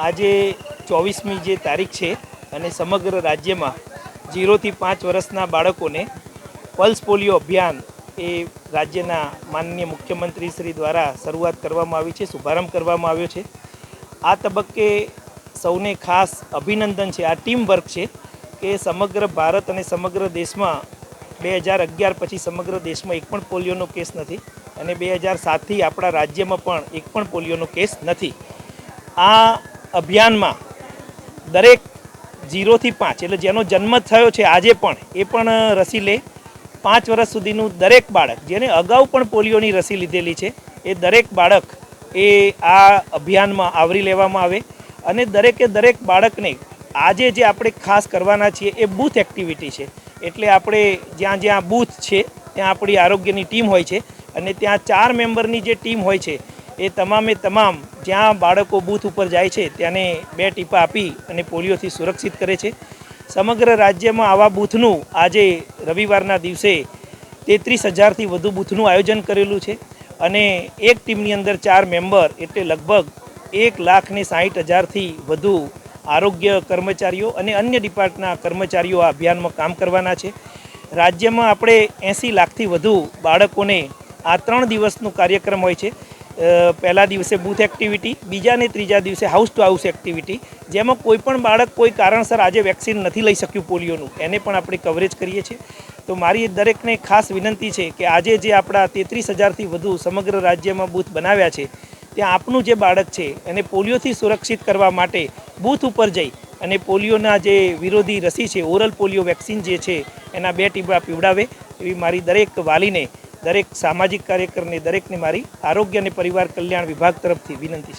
આજે ચોવીસમી જે તારીખ છે અને સમગ્ર રાજ્યમાં જીરોથી પાંચ વર્ષના બાળકોને પલ્સ પોલિયો અભિયાન એ રાજ્યના માનનીય મુખ્યમંત્રી શ્રી દ્વારા શરૂઆત કરવામાં આવી છે, શુભારંભ કરવામાં આવ્યો છે. આ તબક્કે સૌને ખાસ અભિનંદન છે. આ ટીમ વર્ક છે કે સમગ્ર ભારત અને સમગ્ર દેશમાં બે હજાર અગિયાર પછી સમગ્ર દેશમાં એક પણ પોલિયોનો કેસ નથી અને બે હજાર સાતથી આપણા રાજ્યમાં પણ એક પણ પોલિયોનો કેસ નથી. આ અભિયાનમાં દરેક જીરોથી પાંચ, એટલે જેનો જન્મ થયો છે આજે પણ, એ પણ રસી લે. પાંચ વર્ષ સુધીનું દરેક બાળક, જેને અગાઉ પણ પોલિયોની રસી લીધેલી છે, એ દરેક બાળક એ આ અભિયાનમાં આવરી લેવામાં આવે. અને દરેકે દરેક બાળકને આજે જે આપણે ખાસ કરવાના છીએ, એ બૂથ એક્ટિવિટી છે. એટલે આપણે જ્યાં જ્યાં બૂથ છે, ત્યાં આપણી આરોગ્યની ટીમ હોય છે. અને ત્યાં ચાર મેમ્બરની જે ટીમ હોય છે એ તમામે તમામ જ્યાં બાળકો બૂથ ઉપર જાય છે ત્યાંને બે ટીપા આપી અને પોલિયોથી સુરક્ષિત કરે છે. સમગ્ર રાજ્યમાં આવા બૂથનું આજે રવિવારના દિવસે તેત્રીસ હજારથી વધુ બૂથનું આયોજન કરેલું છે અને એક ટીમની અંદર ચાર મેમ્બર એટલે લગભગ એક લાખ ને સાહીઠ હજારથી વધુ આરોગ્ય કર્મચારીઓ અને અન્ય ડિપાર્ટના કર્મચારીઓ આ અભિયાનમાં કામ કરવાના છે. રાજ્યમાં આપણે એંસી લાખથી વધુ બાળકોને આ ત્રણ દિવસનું કાર્યક્રમ હોય છે. પહેલા દિવસે બૂથ એક્ટિવિટી બીજા ને ત્રીજા દિવસે હાઉસ ટુ હાઉસ એક્ટિવિટી જેમાં કોઈ પણ બાળક કોઈ કારણસર આજે વેક્સિન નથી લઈ શક્યું પોલિયોનું. એને પણ આપણે કવરેજ કરીએ છીએ. તો મારી દરેકને ખાસ વિનંતી છે કે આજે જે આપણા તેત્રીસ હજારથી વધુ સમગ્ર રાજ્યમાં બૂથ બનાવ્યા છે, ત્યાં આપનું જે બાળક છે, એને પોલિયોથી સુરક્ષિત કરવા માટે બૂથ ઉપર જઈ અને પોલિયોના જે વિરોધી રસી છે ઓરલ પોલિયો વેક્સિન જે છે, એના બે ટીપા પીવડાવે એવી મારી દરેક વાલીને દરેક સામાજિક કાર્યકરને દરેકને મારી આરોગ્ય અને પરિવાર કલ્યાણ વિભાગ તરફથી વિનંતી છે.